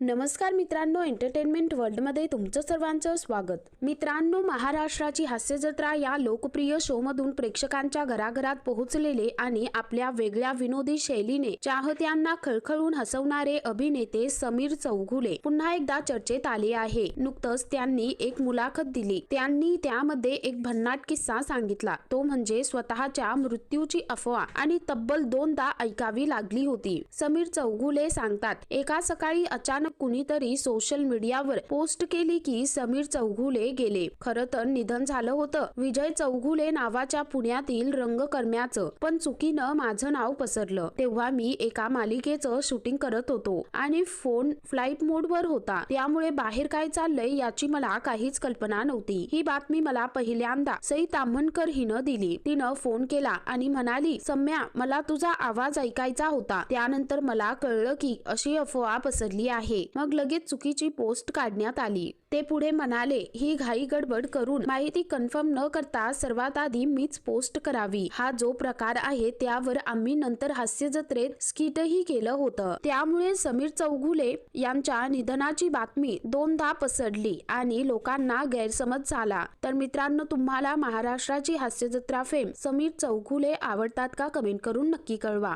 नमस्कार मित्रांनो एंटरटेनमेंट वर्ल्डमध्ये तुमचं सर्वांचं स्वागत. मित्रांनो महाराष्ट्राची हास्य जत्रा या लोकप्रिय शोमधून प्रेक्षकांच्या घराघरात पोहोचलेले आणि आपल्या वेगळ्या विनोदी शैलीने चाहत्यांना खळखळून हसवणारे अभिनेते समीर चौघुले पुन्हा एकदा चर्चेत आले आहे. नुकतंच त्यांनी एक मुलाखत दिली. त्यांनी त्यामध्ये एक भन्नाट किस्सा सांगितला. तो म्हणजे स्वतःच्या मृत्यूची अफवा आणि तब्बल दोनदा ऐकावी लागली होती. समीर चौघुले सांगतात एका सकाळी अचानक कुणीतरी सोशल मीडियावर पोस्ट केली की समीर चौघुले गेले. खरं तर निधन झालं होतं. विजय चौघुले नावाच्या पुण्यातील रंगकर्म्याचं. पण चुकीनं माझं नाव पसरलं. तेव्हा मी एका मालिकेचं शूटिंग करत होतो आणि फोन फ्लाईट मोडवर होता. त्यामुळे बाहेर काय चाललंय याची मला काहीच कल्पना नव्हती. ही बातमी मला पहिल्यांदा सई ताम्हणकर हिनं दिली. तिनं फोन केला आणि म्हणाली सम्या मला तुझा आवाज ऐकायचा होता. त्यानंतर मला कळलं की अशी अफवा पसरली आहे. मग लगेच चुकीची पोस्ट काढण्यात आली. ते पुढे म्हणाले ही घाई गडबड करून माहिती कन्फर्म न करता सर्वात आधी मीच पोस्ट करावी. हा जो प्रकार आहे त्यावर आम्ही नंतर हास्य जत्रेत स्किटही केलं होतं. त्यामुळे समीर चौघुले यांच्या निधनाची बातमी दोनदा पसरली आणि लोकांना गैरसमज झाला. तर मित्रांनो तुम्हाला महाराष्ट्राची हास्य जत्रा फेम समीर चौघुले आवडतात का? कमेंट करून नक्की कळवा.